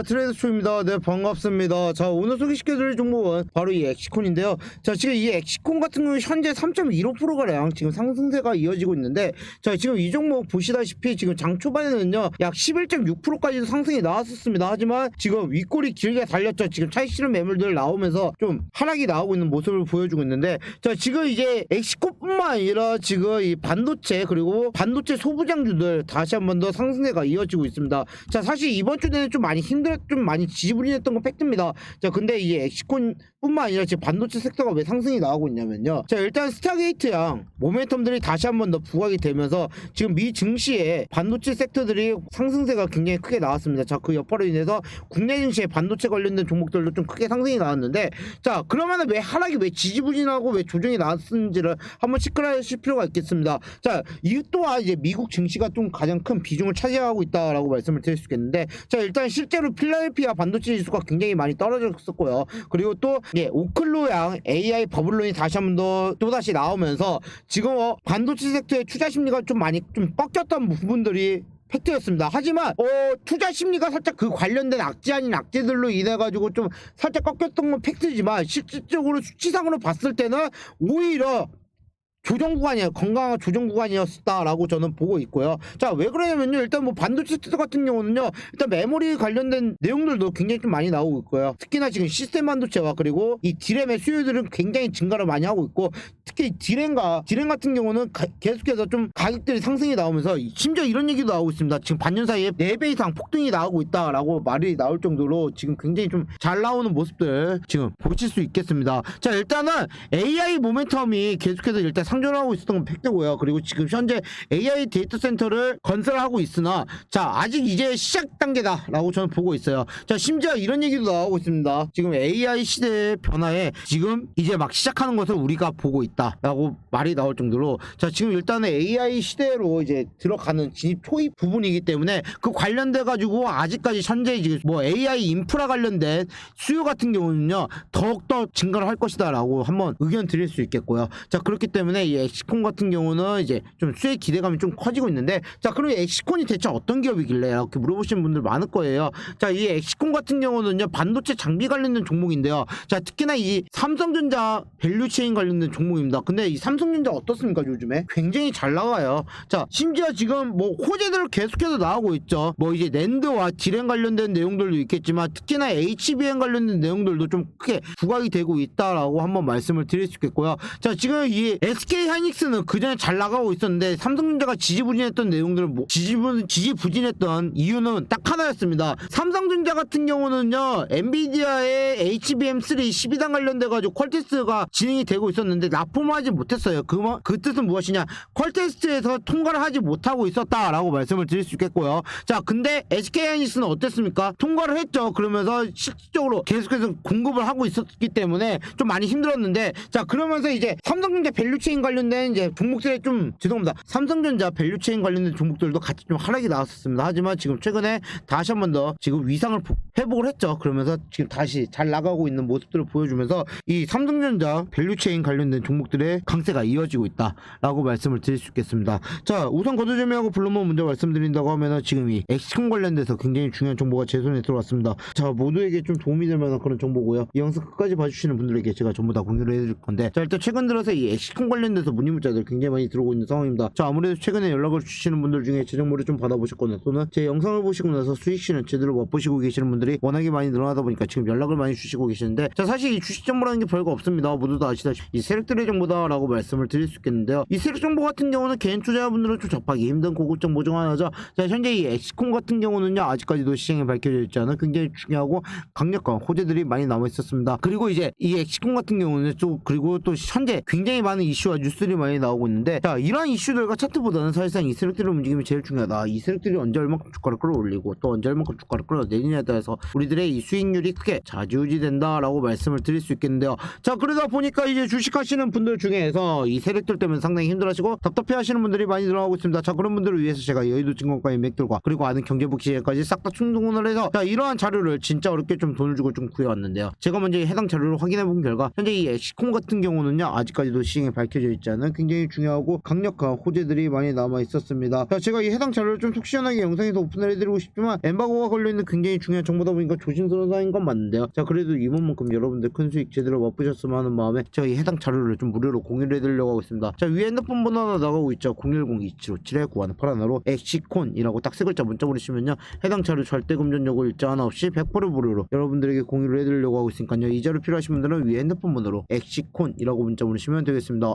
트레이더 초입니다. 네, 반갑습니다. 자, 오늘 소개시켜드릴 종목은 바로 이 엑시콘인데요. 자, 지금 이 엑시콘 같은 경우 현재 3.15%가량 지금 상승세가 이어지고 있는데, 자, 지금 이 종목 보시다시피 지금 장 초반에는요, 약 11.6%까지도 상승이 나왔었습니다. 하지만 지금 윗골이 길게 달렸죠. 지금 차익 실현 매물들 나오면서 좀 하락이 나오고 있는 모습을 보여주고 있는데, 자, 지금 이제 엑시콘뿐만 아니라 지금 이 반도체 그리고 반도체 소부장주들 다시 한 번 더 상승세가 이어지고 있습니다. 자, 사실 이번 주에는 좀 많이 힘 들었, 좀 많이 지지부진했던 건 팩트입니다. 자, 근데 이 엑시콘뿐만 아니라 지금 반도체 섹터가 왜 상승이 나오고 있냐면요. 자, 일단 스타게이트양 모멘텀들이 다시 한 번 더 부각이 되면서 지금 미 증시에 반도체 섹터들이 상승세가 굉장히 크게 나왔습니다. 자, 그 여파로 인해서 국내 증시에 반도체 관련된 종목들도 좀 크게 상승이 나왔는데, 자, 그러면은 왜 하락이 왜 지지부진하고 왜 조정이 나왔는지를 한번 체크하실 필요가 있겠습니다. 자, 이 또한 이제 미국 증시가 좀 가장 큰 비중을 차지하고 있다라고 말씀을 드릴 수 있겠는데, 자, 일단 실제로 필라델피아 반도체 지수가 굉장히 많이 떨어졌었고요. 그리고 또, 예, 오클로양 AI 버블론이 다시 한 번 더 또다시 나오면서 지금 어, 반도체 섹터의 투자 심리가 좀 많이 좀 꺾였던 부분들이 팩트였습니다. 하지만 어, 투자 심리가 살짝 그 관련된 악재 아닌 악재들로 인해 가지고 좀 살짝 꺾였던 건 팩트지만 실질적으로 수치상으로 봤을 때는 오히려 조정 구간이에요. 건강한 조정 구간이었다라고 저는 보고 있고요. 자, 왜 그러냐면요. 일단 뭐 반도체 같은 경우는요. 일단 메모리 관련된 내용들도 굉장히 좀 많이 나오고 있고요. 특히나 지금 시스템 반도체와 그리고 이 디램의 수요들은 굉장히 증가를 많이 하고 있고 특히 이 디램과 디램 같은 경우는 가- 계속해서 좀 가격들이 상승이 나오면서 심지어 이런 얘기도 나오고 있습니다. 지금 반년 사이에 4배 이상 폭등이 나오고 있다라고 말이 나올 정도로 지금 굉장히 좀 잘 나오는 모습들 지금 보실 수 있겠습니다. 자, 일단은 AI 모멘텀이 계속해서 일단 상존하고 있었던 건 팩트고요. 그리고 지금 현재 AI 데이터 센터를 건설하고 있으나 자, 아직 이제 시작 단계다라고 저는 보고 있어요. 자, 심지어 이런 얘기도 나오고 있습니다. 지금 AI 시대의 변화에 지금 이제 막 시작하는 것을 우리가 보고 있다라고 말이 나올 정도로 자, 지금 일단은 AI 시대로 이제 들어가는 진입 초입 부분이기 때문에 그 관련돼 가지고 아직까지 현재 이제 뭐 AI 인프라 관련된 수요 같은 경우는요 더욱더 증가를 할 것이다라고 한번 의견 드릴 수 있겠고요. 자 그렇기 때문에 이 엑시콘 같은 경우는 이제 좀 수의 기대감이 좀 커지고 있는데 자 그럼 엑시콘이 대체 어떤 기업이길래 이렇게 물어보시는 분들 많을 거예요. 자 이 엑시콘 같은 경우는요 반도체 장비 관련된 종목인데요. 자 특히나 이 삼성전자 밸류체인 관련된 종목입니다. 근데 이 삼성전자 어떻습니까 요즘에 굉장히 잘 나가요. 자 심지어 지금 뭐 호재들 계속해서 나오고 있죠. 뭐 이제 랜드와 디램 관련된 내용들도 있겠지만 특히나 HBM 관련된 내용들도 좀 크게 부각이 되고 있다라고 한번 말씀을 드릴 수 있겠고요. 자 지금 이 SK 하이닉스는 그전에 잘 나가고 있었는데 삼성전자가 지지부진했던 내용들을 뭐 지지부, 지지부진했던 이유는 딱 하나였습니다. 삼성전자 같은 경우는요 엔비디아의 HBM3 12단 관련돼 가지고 퀄테스트가 진행이 되고 있었는데 납품하지 못했어요. 그, 뭐- 그 뜻은 무엇이냐? 퀄테스트에서 통과를 하지 못하고 있었다라고 말씀을 드릴 수 있겠고요. 자, 근데 SK 하이닉스는 어땠습니까? 통과를 했죠. 그러면서 실질적으로 계속해서 공급을 하고 있었기 때문에 좀 많이 힘들었는데 자, 그러면서 이제 삼성전자 밸류체인 관련된 이제 종목들에 좀 죄송합니다. 삼성전자 밸류체인 관련된 종목들도 같이 좀 하락이 나왔었습니다. 하지만 지금 최근에 다시 한 번 더 지금 위상을 보- 회복을 했죠. 그러면서 지금 다시 잘 나가고 있는 모습들을 보여주면서 이 삼성전자 밸류체인 관련된 종목들의 강세가 이어지고 있다라고 말씀을 드릴 수 있겠습니다. 자, 우선 거두절미하고 블루몬 먼저 말씀드린다고 하면은 지금 이 엑시콘 관련돼서 굉장히 중요한 정보가 제 손에 들어왔습니다. 자, 모두에게 좀 도움이 될 만한 그런 정보고요. 이 영상 끝까지 봐주시는 분들에게 제가 전부 다 공유를 해드릴 건데, 자, 일단 최근 들어서 이 엑시콘 관련 돼서 문의 문자들 굉장히 많이 들어오고 있는 상황입니다. 자, 아무래도 최근에 연락을 주시는 분들 중에 제 정보를 좀 받아보셨거나 또는 제 영상을 보시고 나서 수익 실현 제대로 맛보시고 계시는 분들이 워낙에 많이 늘어나다 보니까 지금 연락을 많이 주시고 계시는데, 자, 사실 이 주식 정보라는 게 별거 없습니다. 모두 다 아시다시피 이 세력들의 정보다라고 말씀을 드릴 수 있겠는데요. 이 세력 정보 같은 경우는 개인 투자자분들은 좀 접하기 힘든 고급 정보 중 하나죠. 자, 현재 이 엑시콘 같은 경우는요, 아직까지도 시장에 밝혀져 있지 않은 굉장히 중요하고 강력한 호재들이 많이 남아 있었습니다. 그리고 이제 이 엑시콘 같은 경우는 또 그리고 또 현재 굉장히 많은 이슈와 뉴스들이 많이 나오고 있는데, 자, 이러한 이슈들과 차트보다는 사실상 이 세력들의 움직임이 제일 중요하다. 이 세력들이 언제 얼마큼 주가를 끌어올리고 또 언제 얼마큼 주가를 끌어내리냐에 따라서 우리들의 이 수익률이 크게 좌지우지 된다라고 말씀을 드릴 수 있겠는데요. 자, 그러다 보니까 이제 주식하시는 분들 중에서 이 세력들 때문에 상당히 힘들어하시고 답답해 하시는 분들이 많이 늘어나고 있습니다. 자, 그런 분들을 위해서 제가 여의도 증권가의 맥들과 그리고 아는 경제부 기재까지 싹다 충동을 해서 자, 이러한 자료를 진짜 어렵게 좀 돈을 주고 좀 구해왔는데요. 제가 먼저 이 해당 자료를 확인해 본 결과 현재 이 엑시콘 같은 경우는요, 아직까지도 시장에 밝혀져 밝혀져 있지 않은 굉장히 중요하고 강력한 호재들이 많이 남아 있었습니다. 자, 제가 이 해당 자료를 좀 속 시원하게 영상에서 오픈을 해드리고 싶지만 엠바고가 걸려있는 굉장히 중요한 정보다 보니까 조심스러운 사항인 건 맞는데요. 자, 그래도 이번만큼 여러분들 큰 수익 제대로 맛보셨으면 하는 마음에 제가 이 해당 자료를 좀 무료로 공유를 해드리려고 하고 있습니다. 자, 위에 핸드폰 번호 하나 나가고 있죠. 010-2757에 9181로 엑시콘이라고 딱 세 글자 문자 보내시면요. 해당 자료 절대 금전 요구 일자 하나 없이 100% 무료로 여러분들에게 공유를 해드리려고 하고 있으니까요. 이 자료 필요하신 분들은 위에 핸드폰 번호로 엑시콘이라고 문자 보내시면 되겠습니다.